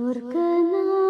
സ്വർഗനായക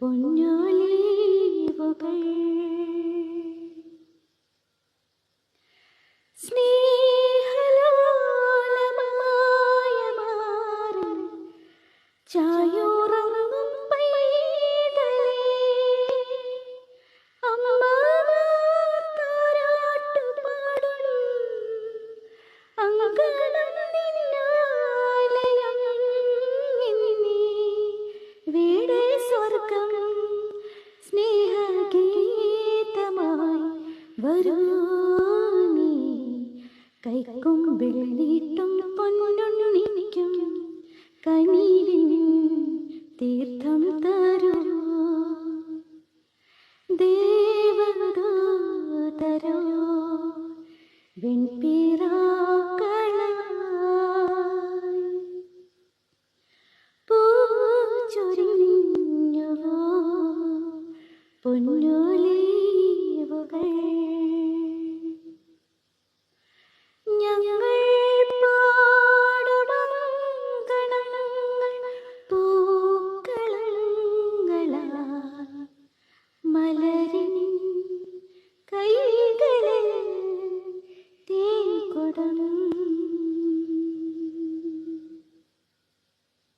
പൊന്നൊലീവുകൾ. സ്നേഹലോലമായ മാറി ചായൂറങ്ങും വരൂ നീ കൈക്കൊമ്പിൽ നീട്ടും പൊന്നുണ്ണിക്കും തീർത്ഥം തരൂ. ദേവദൂതരോ വെൺപിറാക്കളായി. പൂച്ചൊരിഞ്ഞവോ. പൊന്നൊലീവുകൾ. പാടലും